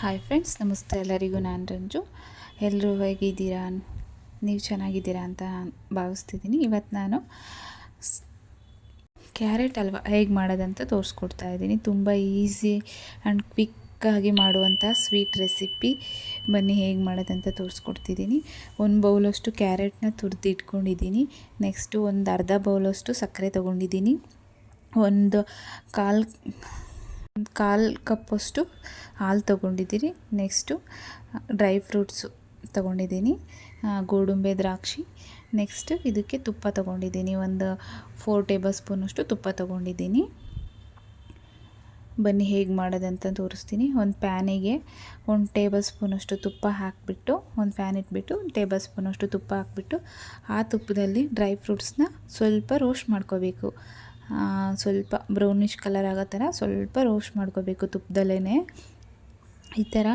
Hi friends ನಮಸ್ತೆ ಎಲ್ಲರಿಗೂ. ನಾನು ರಂಜು. ಎಲ್ಲರೂ ಹೇಗಿದ್ದೀರಾ? ನೀವು ಚೆನ್ನಾಗಿದ್ದೀರಾ ಅಂತ ಭಾವಿಸ್ತಿದ್ದೀನಿ. ಇವತ್ತು ನಾನು ಕ್ಯಾರೆಟ್ ಹಲ್ವ ಹೇಗೆ ಮಾಡೋದಂತ ತೋರಿಸ್ಕೊಡ್ತಾ ಇದ್ದೀನಿ. ತುಂಬ ಈಸಿ ಆ್ಯಂಡ್ ಕ್ವಿಕ್ಕಾಗಿ ಮಾಡುವಂಥ ಸ್ವೀಟ್ ರೆಸಿಪಿ. ಬನ್ನಿ ಹೇಗೆ ಮಾಡೋದಂತ ತೋರಿಸ್ಕೊಡ್ತಿದ್ದೀನಿ. ಒಂದು ಬೌಲಷ್ಟು ಕ್ಯಾರೆಟ್ನ ತುರಿದು ಇಟ್ಕೊಂಡಿದ್ದೀನಿ ನೆಕ್ಸ್ಟು ಒಂದು ಅರ್ಧ ಬೌಲಷ್ಟು ಸಕ್ಕರೆ ತೊಗೊಂಡಿದ್ದೀನಿ. ಒಂದು ಕಾಲು ಕಾಲು ಕಪ್ಪಷ್ಟು ಹಾಲು ತೊಗೊಂಡಿದ್ದೀರಿ. ನೆಕ್ಸ್ಟು ಡ್ರೈ ಫ್ರೂಟ್ಸು ತೊಗೊಂಡಿದ್ದೀನಿ. ಗೋಡುಂಬೆ, ದ್ರಾಕ್ಷಿ. ನೆಕ್ಸ್ಟ್ ಇದಕ್ಕೆ ತುಪ್ಪ ತೊಗೊಂಡಿದ್ದೀನಿ. ಒಂದು ಫೋರ್ ಟೇಬಲ್ ಸ್ಪೂನಷ್ಟು ತುಪ್ಪ ತೊಗೊಂಡಿದ್ದೀನಿ. ಬನ್ನಿ, ಹೇಗೆ ಮಾಡೋದಂತ ತೋರಿಸ್ತೀನಿ. ಒಂದು ಪ್ಯಾನಿಗೆ ಒಂದು ಟೇಬಲ್ ಸ್ಪೂನಷ್ಟು ತುಪ್ಪ ಹಾಕಿಬಿಟ್ಟು, ಒಂದು ಫ್ಯಾನ್ ಇಟ್ಬಿಟ್ಟು ಟೇಬಲ್ ಸ್ಪೂನಷ್ಟು ತುಪ್ಪ ಹಾಕಿಬಿಟ್ಟು, ಆ ತುಪ್ಪದಲ್ಲಿ ಡ್ರೈ ಫ್ರೂಟ್ಸ್ನ ಸ್ವಲ್ಪ ರೋಸ್ಟ್ ಮಾಡ್ಕೋಬೇಕು. ಸ್ವಲ್ಪ ಬ್ರೌನಿಷ್ ಕಲರ್ ಆಗೋ ಥರ ಸ್ವಲ್ಪ ರೋಸ್ಟ್ ಮಾಡ್ಕೋಬೇಕು ತುಪ್ಪದಲ್ಲೇ ಈ ಥರ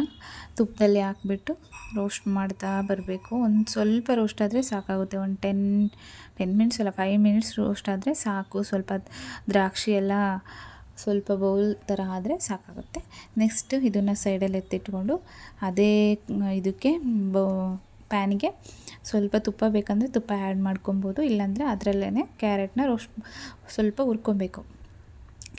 ತುಪ್ಪದಲ್ಲಿ ಹಾಕ್ಬಿಟ್ಟು ರೋಸ್ಟ್ ಮಾಡ್ತಾ ಬರಬೇಕು. ಒಂದು ಸ್ವಲ್ಪ ರೋಸ್ಟ್ ಆದರೆ ಸಾಕಾಗುತ್ತೆ. ಒಂದು ಟೆನ್ ಟೆನ್ ಮಿನಿಟ್ಸ್ ಅಲ್ಲ ಫೈವ್ ಮಿನಿಟ್ಸ್ ರೋಸ್ಟ್ ಆದರೆ ಸಾಕು. ಸ್ವಲ್ಪ ದ್ರಾಕ್ಷಿ ಎಲ್ಲ ಸ್ವಲ್ಪ ಬೌಲ್ ಥರ ಆದರೆ ಸಾಕಾಗುತ್ತೆ. ನೆಕ್ಸ್ಟು ಇದನ್ನು ಸೈಡಲ್ಲಿ ಎತ್ತಿಟ್ಕೊಂಡು, ಅದೇ ಇದಕ್ಕೆ ಬೌ ಪ್ಯಾನಿಗೆ ಸ್ವಲ್ಪ ತುಪ್ಪ ಬೇಕಂದರೆ ತುಪ್ಪ ಆ್ಯಡ್ ಮಾಡ್ಕೊಬೋದು, ಇಲ್ಲಾಂದರೆ ಅದರಲ್ಲೇ ಕ್ಯಾರೆಟ್ನ ರೋಸ್ಟ್ ಸ್ವಲ್ಪ ಹುರ್ಕೊಬೇಕು.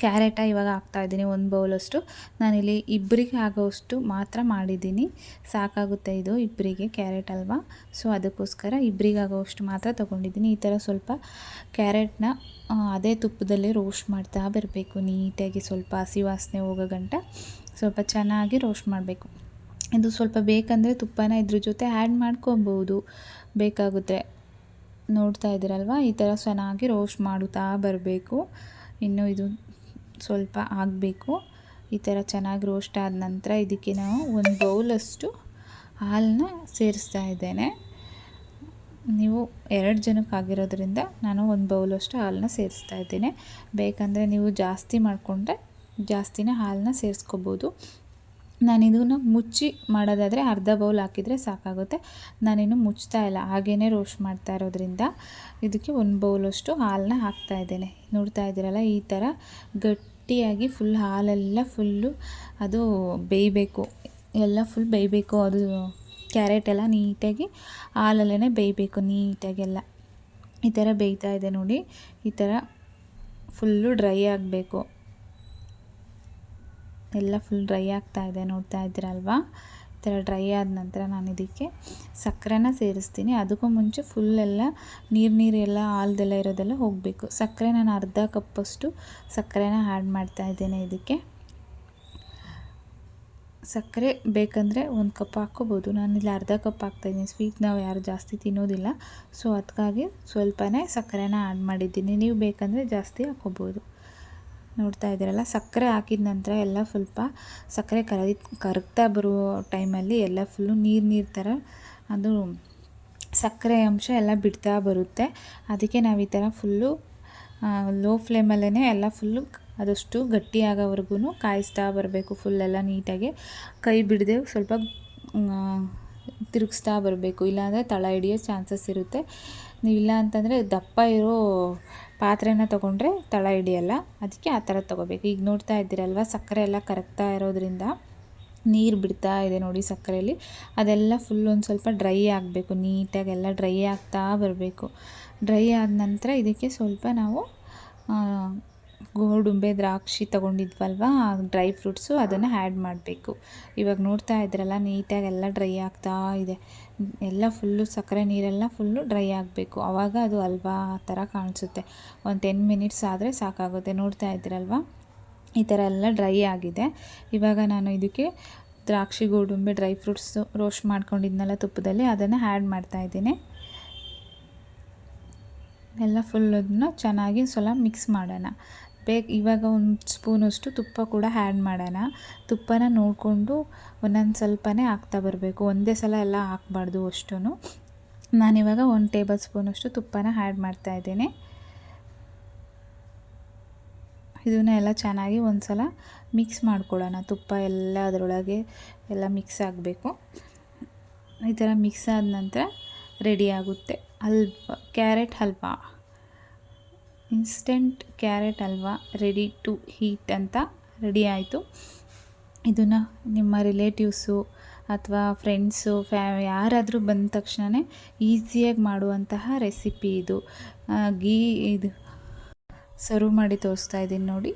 ಕ್ಯಾರೆಟ ಇವಾಗ ಹಾಕ್ತಾಯಿದ್ದೀನಿ ಒಂದು ಬೌಲಷ್ಟು. ನಾನಿಲ್ಲಿ ಇಬ್ಬರಿಗೆ ಆಗೋಷ್ಟು ಮಾತ್ರ ಮಾಡಿದ್ದೀನಿ. ಸಾಕಾಗುತ್ತೆ ಇದು ಇಬ್ಬರಿಗೆ ಕ್ಯಾರೆಟ್ ಅಲ್ವಾ? ಸೊ, ಅದಕ್ಕೋಸ್ಕರ ಇಬ್ಬರಿಗೆ ಆಗೋಷ್ಟು ಮಾತ್ರ ತೊಗೊಂಡಿದ್ದೀನಿ. ಈ ಥರ ಸ್ವಲ್ಪ ಕ್ಯಾರೆಟ್ನ ಅದೇ ತುಪ್ಪದಲ್ಲಿ ರೋಸ್ಟ್ ಮಾಡ್ತಾ ಬರಬೇಕು. ನೀಟಾಗಿ ಸ್ವಲ್ಪ ಹಸಿ ವಾಸನೆ ಹೋಗೋ ಗಂಟ ಸ್ವಲ್ಪ ಚೆನ್ನಾಗಿ ರೋಸ್ಟ್ ಮಾಡಬೇಕು. ಇದು ಸ್ವಲ್ಪ ಬೇಕಂದರೆ ತುಪ್ಪನ ಇದ್ರ ಜೊತೆ ಆ್ಯಡ್ ಮಾಡ್ಕೊಬೋದು. ಬೇಕಾಗುತ್ತೆ. ನೋಡ್ತಾ ಇದ್ದೀರಲ್ವ? ಈ ಥರ ಚೆನ್ನಾಗಿ ರೋಸ್ಟ್ ಮಾಡುತ್ತಾ ಬರಬೇಕು. ಇನ್ನು ಇದು ಸ್ವಲ್ಪ ಆಗಬೇಕು. ಈ ಥರ ಚೆನ್ನಾಗಿ ರೋಸ್ಟ್ ಆದ ನಂತರ ಇದಕ್ಕೆ ನಾವು ಒಂದು ಬೌಲಷ್ಟು ಹಾಲನ್ನ ಸೇರಿಸ್ತಾ ಇದ್ದೇನೆ. ನೀವು ಎರಡು ಜನಕ್ಕೆ ಆಗಿರೋದ್ರಿಂದ ನಾನು ಒಂದು ಬೌಲಷ್ಟು ಹಾಲನ್ನ ಸೇರಿಸ್ತಾ ಇದ್ದೇನೆ. ಬೇಕಂದರೆ ನೀವು ಜಾಸ್ತಿ ಮಾಡಿಕೊಂಡ್ರೆ ಜಾಸ್ತಿನೇ ಹಾಲನ್ನ ಸೇರಿಸ್ಕೋಬೋದು. ನಾನು ಇದನ್ನು ಮುಚ್ಚಿ ಮಾಡೋದಾದರೆ ಅರ್ಧ ಬೌಲ್ ಹಾಕಿದರೆ ಸಾಕಾಗುತ್ತೆ. ನಾನಿನ್ನು ಮುಚ್ತಾ ಇಲ್ಲ. ಹಾಗೇ ರೋಸ್ಟ್ ಮಾಡ್ತಾ ಇರೋದ್ರಿಂದ ಇದಕ್ಕೆ ಒಂದು ಬೌಲಷ್ಟು ಹಾಲನ್ನ ಹಾಕ್ತಾ ಇದ್ದೇನೆ. ನೋಡ್ತಾ ಇದ್ದೀರಲ್ಲ, ಈ ಥರ ಗಟ್ಟಿಯಾಗಿ ಫುಲ್ ಹಾಲೆಲ್ಲ ಫುಲ್ಲು ಅದು ಬೇಯಬೇಕು. ಎಲ್ಲ ಫುಲ್ ಬೇಯಬೇಕು. ಅದು ಕ್ಯಾರೆಟ್ ಎಲ್ಲ ನೀಟಾಗಿ ಹಾಲಲ್ಲೇ ಬೇಯಬೇಕು, ನೀಟಾಗೆಲ್ಲ. ಈ ಥರ ಬೇಯ್ತಾ ಇದೆ ನೋಡಿ. ಈ ಥರ ಫುಲ್ಲು ಡ್ರೈ ಆಗಬೇಕು. ಎಲ್ಲ ಫುಲ್ ಡ್ರೈ ಆಗ್ತಾ ಇದೆ, ನೋಡ್ತಾ ಇದ್ದೀರಲ್ವಾ? ಈ ಥರ ಡ್ರೈ ಆದ ನಂತರ ನಾನು ಇದಕ್ಕೆ ಸಕ್ಕರೆನ ಸೇರಿಸ್ತೀನಿ. ಅದಕ್ಕೂ ಮುಂಚೆ ಫುಲ್ಲೆಲ್ಲ ನೀರು ನೀರು ಎಲ್ಲ ಹಾಲ್ದೆಲ್ಲ ಇರೋದೆಲ್ಲ ಹೋಗಬೇಕು. ಸಕ್ಕರೆ ನಾನು ಅರ್ಧ ಕಪ್ಪಷ್ಟು ಸಕ್ಕರೆನ ಆ್ಯಡ್ ಮಾಡ್ತಾ ಇದ್ದೇನೆ ಇದಕ್ಕೆ. ಸಕ್ಕರೆ ಬೇಕಂದರೆ ಒಂದು ಕಪ್ ಹಾಕ್ಕೋಬೋದು. ಇಲ್ಲಿ ಅರ್ಧ ಕಪ್ ಹಾಕ್ತಾಯಿದ್ದೀನಿ ಸ್ವೀಟ್ ನಾವು ಯಾರು ಜಾಸ್ತಿ ತಿನ್ನೋದಿಲ್ಲ. ಸೊ ಅದಕ್ಕಾಗಿ ಸ್ವಲ್ಪನೇ ಸಕ್ಕರೆನ ಆ್ಯಡ್ ಮಾಡಿದ್ದೀನಿ. ನೀವು ಬೇಕಂದರೆ ಜಾಸ್ತಿ ಹಾಕ್ಕೋಬೋದು. ನೋಡ್ತಾ ಇದ್ದೀರಲ್ಲ, ಸಕ್ಕರೆ ಹಾಕಿದ ನಂತರ ಎಲ್ಲ ಸ್ವಲ್ಪ ಸಕ್ಕರೆ ಕರಗಿ, ಕರಗ್ತಾ ಬರುವ ಟೈಮಲ್ಲಿ ಎಲ್ಲ ಫುಲ್ಲು ನೀರು ನೀರು ಥರ ಅದು ಸಕ್ಕರೆ ಅಂಶ ಎಲ್ಲ ಬಿಡ್ತಾ ಬರುತ್ತೆ. ಅದಕ್ಕೆ ನಾವು ಈ ಥರ ಫುಲ್ಲು ಲೋ ಫ್ಲೇಮಲ್ಲೇ ಎಲ್ಲ ಫುಲ್ಲು ಅದಷ್ಟು ಗಟ್ಟಿಯಾಗೋವರೆಗೂ ಕಾಯಿಸ್ತಾ ಬರಬೇಕು ಫುಲ್ಲೆಲ್ಲ ನೀಟಾಗಿ. ಕೈ ಬಿಡದೆ ಸ್ವಲ್ಪ ತಿರುಗಿಸ್ತಾ ಬರಬೇಕು. ಇಲ್ಲಾಂದರೆ ತಳ ಹಿಡಿಯೋ ಚಾನ್ಸಸ್ ಇರುತ್ತೆ. ನೀವಿಲ್ಲ ಅಂತಂದರೆ ದಪ್ಪ ಇರೋ ಪಾತ್ರೆನ ತೊಗೊಂಡ್ರೆ ತಳ ಹಿಡಿಯಲ್ಲ. ಅದಕ್ಕೆ ಆ ಥರ ತೊಗೋಬೇಕು. ಈಗ ನೋಡ್ತಾ ಇದ್ದೀರಲ್ವ, ಸಕ್ಕರೆ ಎಲ್ಲ ಕರಗ್ತಾ ಇರೋದ್ರಿಂದ ನೀರು ಬಿಡ್ತಾ ಇದೆ ನೋಡಿ ಸಕ್ಕರೆಯಲ್ಲಿ ಅದೆಲ್ಲ ಫುಲ್ ಒಂದು ಸ್ವಲ್ಪ ಡ್ರೈ ಆಗಬೇಕು. ನೀಟಾಗಿ ಎಲ್ಲ ಡ್ರೈ ಆಗ್ತಾ ಬರಬೇಕು. ಡ್ರೈ ಆದ ನಂತರ ಇದಕ್ಕೆ ಸ್ವಲ್ಪ ನಾವು ಗೋಡಂಬೆ, ದ್ರಾಕ್ಷಿ ತೊಗೊಂಡಿದ್ವಲ್ವ? ಡ್ರೈ ಫ್ರೂಟ್ಸು ಅದನ್ನು ಆ್ಯಡ್ ಮಾಡಬೇಕು. ಇವಾಗ ನೋಡ್ತಾ ಇದ್ರಲ್ಲ, ನೀಟಾಗಿ ಎಲ್ಲ ಡ್ರೈ ಆಗ್ತಾ ಇದೆ. ಎಲ್ಲ ಫುಲ್ಲು ಸಕ್ಕರೆ ನೀರೆಲ್ಲ ಫುಲ್ಲು ಡ್ರೈ ಆಗಬೇಕು. ಆವಾಗ ಅದು ಹಲ್ವಾ ಥರ ಕಾಣಿಸುತ್ತೆ. ಒಂದು ಟೆನ್ ಮಿನಿಟ್ಸ್ ಆದರೆ ಸಾಕಾಗುತ್ತೆ. ನೋಡ್ತಾ ಇದ್ರಲ್ವ? ಈ ಥರ ಎಲ್ಲ ಡ್ರೈ ಆಗಿದೆ. ಇವಾಗ ನಾನು ಇದಕ್ಕೆ ದ್ರಾಕ್ಷಿ, ಗೋಡುಂಬೆ ಡ್ರೈ ಫ್ರೂಟ್ಸು ರೋಸ್ಟ್ ಮಾಡ್ಕೊಂಡಿದ್ನಲ್ಲ ತುಪ್ಪದಲ್ಲಿ, ಅದನ್ನು ಆ್ಯಡ್ ಮಾಡ್ತಾಯಿದ್ದೀನಿ ಎಲ್ಲ ಫುಲ್ ಅದನ್ನ ಚೆನ್ನಾಗಿ ಸ್ವಲ್ಪ ಮಿಕ್ಸ್ ಮಾಡೋಣ. ಬೇಕು ಇವಾಗ ಒಂದು ಸ್ಪೂನಷ್ಟು ತುಪ್ಪ ಕೂಡ ಆ್ಯಡ್ ಮಾಡೋಣ. ತುಪ್ಪನ ನೋಡಿಕೊಂಡು ಒಂದೊಂದು ಸ್ವಲ್ಪನೇ ಹಾಕ್ತಾ ಬರಬೇಕು. ಒಂದೇ ಸಲ ಎಲ್ಲ ಹಾಕ್ಬಾರ್ದು ಅಷ್ಟು ನಾನಿವಾಗ ಒಂದು ಟೇಬಲ್ ಸ್ಪೂನಷ್ಟು ತುಪ್ಪನ ಆ್ಯಡ್ ಮಾಡ್ತಾಯಿದ್ದೀನಿ ಇದನ್ನ ಎಲ್ಲ ಚೆನ್ನಾಗಿ ಒಂದು ಸಲ ಮಿಕ್ಸ್ ಮಾಡ್ಕೊಳ್ಳೋಣ. ತುಪ್ಪ ಎಲ್ಲ ಅದರೊಳಗೆ ಎಲ್ಲ ಮಿಕ್ಸ್ ಆಗಬೇಕು. ಈ ಥರ ಮಿಕ್ಸ್ ಆದ ನಂತರ ರೆಡಿ ಆಗುತ್ತೆ. Halwa carrot halwa. Instant carrot halwa ready to heat ಅಂತ ರೆಡಿ ಆಯಿತು. ಇದನ್ನು ನಿಮ್ಮ ರಿಲೇಟಿವ್ಸು ಅಥವಾ ಫ್ರೆಂಡ್ಸು ಫ್ಯಾ ಯಾರಾದರೂ ಬಂದ ತಕ್ಷಣವೇ ಈಸಿಯಾಗಿ ಮಾಡುವಂತಹ ರೆಸಿಪಿ ಇದು. ಗೀ ಇದು. ಸರ್ವ್ ಮಾಡಿ ತೋರಿಸ್ತಾ ಇದ್ದೀನಿ ನೋಡಿ.